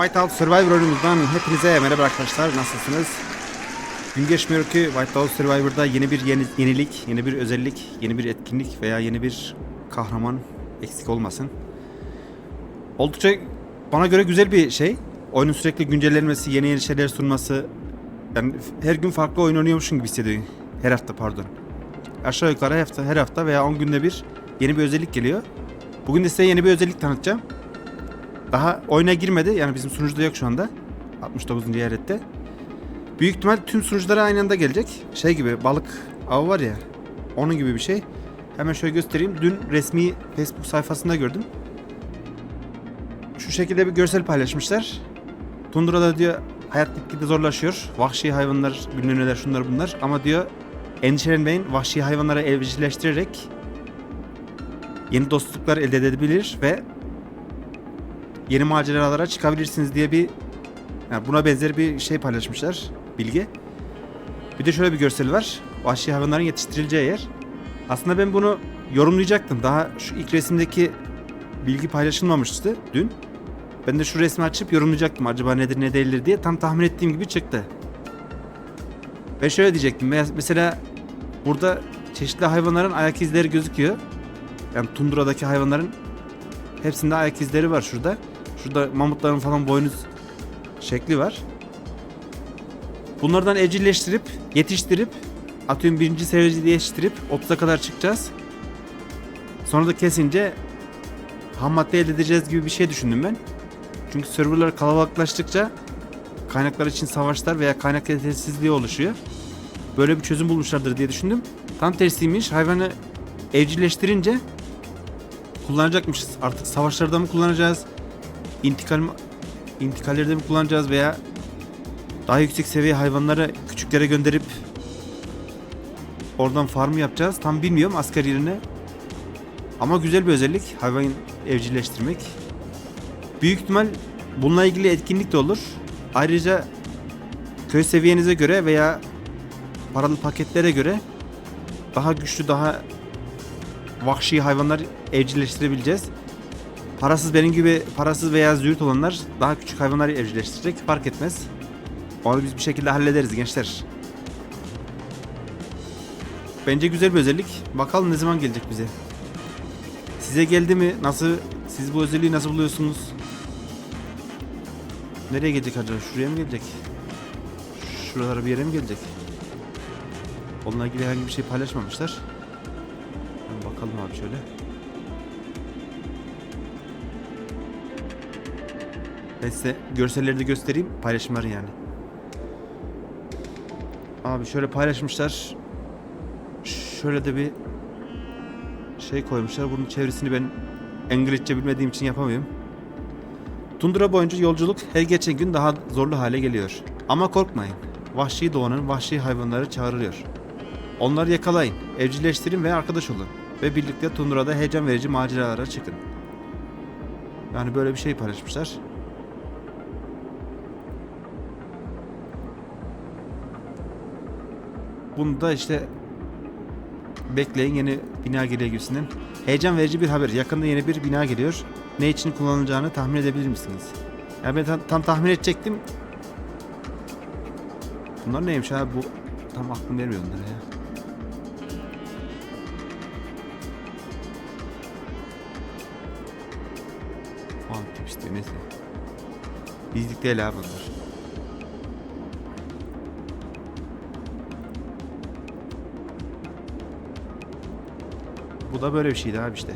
Whiteout Survivor oyunumuzdan hepinize merhaba arkadaşlar. Nasılsınız? Gün geçmiyor ki Whiteout Survivor'da yeni bir yeni, yenilik, yeni bir özellik, yeni bir etkinlik veya yeni bir kahraman eksik olmasın. Oldukça bana göre güzel bir şey. Oyunun sürekli güncellenmesi, yeni yeni şeyler sunması. Yani her gün farklı oyun oynuyormuşum gibi hissediyorum. Her hafta pardon. Aşağı yukarı her hafta, her hafta veya 10 günde bir yeni bir özellik geliyor. Bugün de size yeni bir özellik tanıtacağım. Daha oyuna girmedi. Yani bizim sunucuda yok şu anda. 69. eyalette. Büyük ihtimal tüm sunuculara aynı anda gelecek. Şey gibi balık avı var ya. Onun gibi bir şey. Hemen şöyle göstereyim. Dün resmi Facebook sayfasında gördüm. Şu şekilde bir görsel paylaşmışlar. Tundra'da diyor hayat gitgide zorlaşıyor. Vahşi hayvanlar, bilmem neler şunlar bunlar. Ama diyor endişelenmeyin. Vahşi hayvanları evcilleştirerek yeni dostluklar elde edebilir ve yeni maceralara çıkabilirsiniz diye bir yani buna benzer bir şey paylaşmışlar bilgi. Bir de şöyle bir görsel var. Vahşi hayvanların yetiştirileceği yer. Aslında ben bunu yorumlayacaktım. Daha şu ilk resimdeki bilgi paylaşılmamıştı dün. Ben de şu resmi açıp yorumlayacaktım. Acaba nedir ne değildir diye. Tam tahmin ettiğim gibi çıktı. Ve şöyle diyecektim. Mes- Mesela burada çeşitli hayvanların ayak izleri gözüküyor. Yani tundradaki hayvanların hepsinde ayak izleri var şurada. Şurada mamutların falan boynuz şekli var. Bunlardan evcilleştirip, yetiştirip, atıyorum birinci seviyede yetiştirip 30'a kadar çıkacağız. Sonra da kesince ham madde elde edeceğiz gibi bir şey düşündüm ben. Çünkü serverlar kalabalıklaştıkça kaynaklar için savaşlar veya kaynak yetersizliği oluşuyor. Böyle bir çözüm bulmuşlardır diye düşündüm. Tam tersiymiş. Hayvanı evcilleştirince kullanacakmışız. Artık savaşlarda mı kullanacağız? İntikal mi- intikallerde mi kullanacağız veya daha yüksek seviye hayvanları küçüklere gönderip oradan farm yapacağız. Tam bilmiyorum asker yerine. Ama güzel bir özellik hayvan evcilleştirmek. Büyük ihtimal bununla ilgili etkinlik de olur. Ayrıca köy seviyenize göre veya paralı paketlere göre daha güçlü, daha vahşi hayvanlar evcilleştirebileceğiz. Parasız benim gibi parasız veya züğürt olanlar daha küçük hayvanları evcilleştirecek. Fark etmez. Onu biz bir şekilde hallederiz gençler. Bence güzel bir özellik. Bakalım ne zaman gelecek bize. Size geldi mi? Nasıl? Siz bu özelliği nasıl buluyorsunuz? Nereye gelecek acaba? Şuraya mı gelecek? Şuralara bir yere mi gelecek? Onunla ilgili herhangi bir şey paylaşmamışlar. Bakalım abi şöyle. Ben size görselleri de göstereyim. Paylaşımları yani. Abi şöyle paylaşmışlar. Şöyle de bir şey koymuşlar. Bunun çevresini ben İngilizce bilmediğim için yapamıyorum. Tundra boyunca yolculuk her geçen gün daha zorlu hale geliyor. Ama korkmayın. Vahşi doğanın vahşi hayvanları çağırıyor. Onları yakalayın, evcilleştirin ve arkadaş olun. Ve birlikte tundrada heyecan verici maceralara çıkın. Yani böyle bir şey paylaşmışlar. Bunu da işte bekleyin yeni bina geliyor gibisinden. Heyecan verici bir haber. Yakında yeni bir bina geliyor. Ne için kullanılacağını tahmin edebilir misiniz? Ya ben tam, tam tahmin edecektim. Bunlar neymiş abi bu? Tam aklım vermiyor onlara ya. Tip istiyor neyse. Bizlik değil abi bunlar. Bu da böyle bir şeydi abi işte.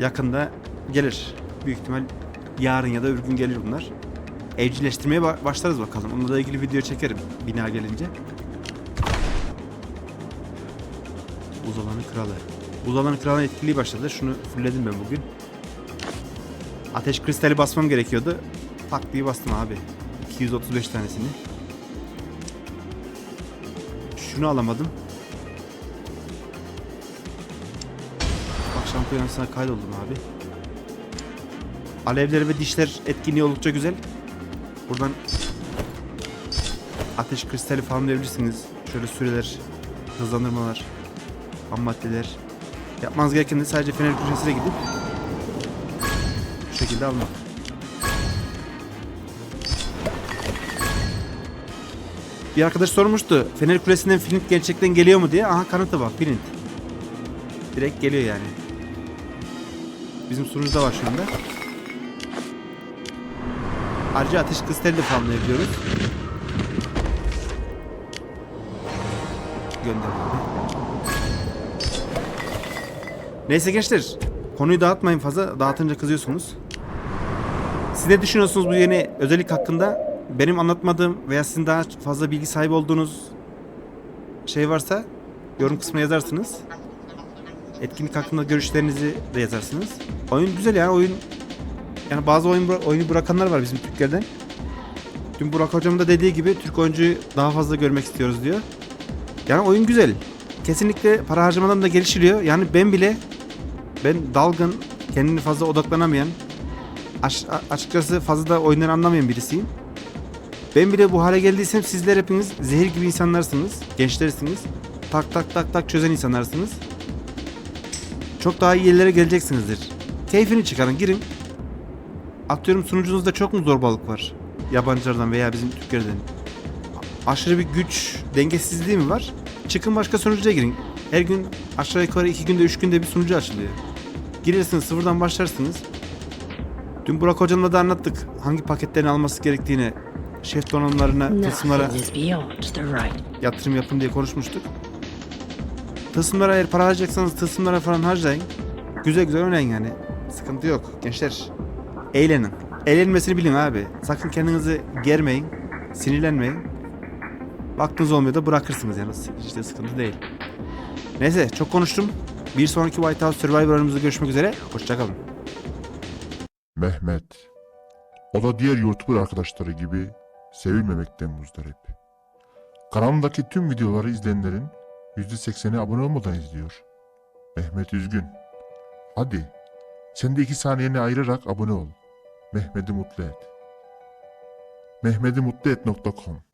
Yakında gelir. Büyük ihtimal yarın ya da öbür gün gelir bunlar. Evcilleştirmeye ba- başlarız bakalım. Onunla ilgili video çekerim bina gelince. Buz alanı kralı. Buz alanı kralının etkiliği başladı. Şunu fullledim ben bugün. Ateş kristali basmam gerekiyordu. Tak diye bastım abi. 235 tanesini. Şunu alamadım. şampiyonasına kaydoldum abi. Alevleri ve dişler etkinliği oldukça güzel. Buradan ateş kristali falan verebilirsiniz. Şöyle süreler, hızlandırmalar, ham maddeler. Yapmanız gereken de sadece fener köşesine gidip bu şekilde almak. Bir arkadaş sormuştu. Fener Kulesi'nden Flint gerçekten geliyor mu diye. Aha kanıtı var Flint. Direkt geliyor yani. Bizim sunucuda var şu anda. Ayrıca ateş kristali de farmlayabiliyoruz. Gönder. Neyse gençler. Konuyu dağıtmayın fazla. Dağıtınca kızıyorsunuz. Siz ne düşünüyorsunuz bu yeni özellik hakkında? Benim anlatmadığım veya sizin daha fazla bilgi sahibi olduğunuz şey varsa yorum kısmına yazarsınız. Etkinlik hakkında görüşlerinizi de yazarsınız. Oyun güzel yani oyun yani bazı oyun oyunu bırakanlar var bizim Türklerden. Dün Burak hocam da dediği gibi Türk oyuncuyu daha fazla görmek istiyoruz diyor. Yani oyun güzel. Kesinlikle para harcamadan da gelişiliyor. Yani ben bile ben dalgın, kendini fazla odaklanamayan, açıkçası fazla da oyunları anlamayan birisiyim. Ben bile bu hale geldiysem sizler hepiniz zehir gibi insanlarsınız, gençlersiniz. Tak tak tak tak çözen insanlarsınız. Çok daha iyi yerlere geleceksinizdir. Keyfini çıkarın, girin. Atıyorum sunucunuzda çok mu zorbalık var? Yabancılardan veya bizim Türklerden. Aşırı bir güç dengesizliği mi var? Çıkın başka sunucuya girin. Her gün aşağı yukarı iki günde üç günde bir sunucu açılıyor. Girirsiniz sıfırdan başlarsınız. Dün Burak hocamla da anlattık hangi paketlerini alması gerektiğini, şef donanımlarına, right. yatırım yapın diye konuşmuştuk. Tılsımlara eğer para harcayacaksanız tılsımlara falan harcayın. Güzel güzel oynayın yani. Sıkıntı yok gençler. Eğlenin. Eğlenmesini bilin abi. Sakın kendinizi germeyin. Sinirlenmeyin. Baktınız olmuyor da bırakırsınız yani. İşte sıkıntı değil. Neyse çok konuştum. Bir sonraki White House Survivor oyunumuzda görüşmek üzere. Hoşçakalın. Mehmet. O da diğer YouTuber arkadaşları gibi sevilmemekten muzdarip. Kanalımdaki tüm videoları izleyenlerin %80'i abone olmadan izliyor. Mehmet üzgün. Hadi sen de iki saniyeni ayırarak abone ol. Mehmet'i mutlu et. mehmet'imutluet.com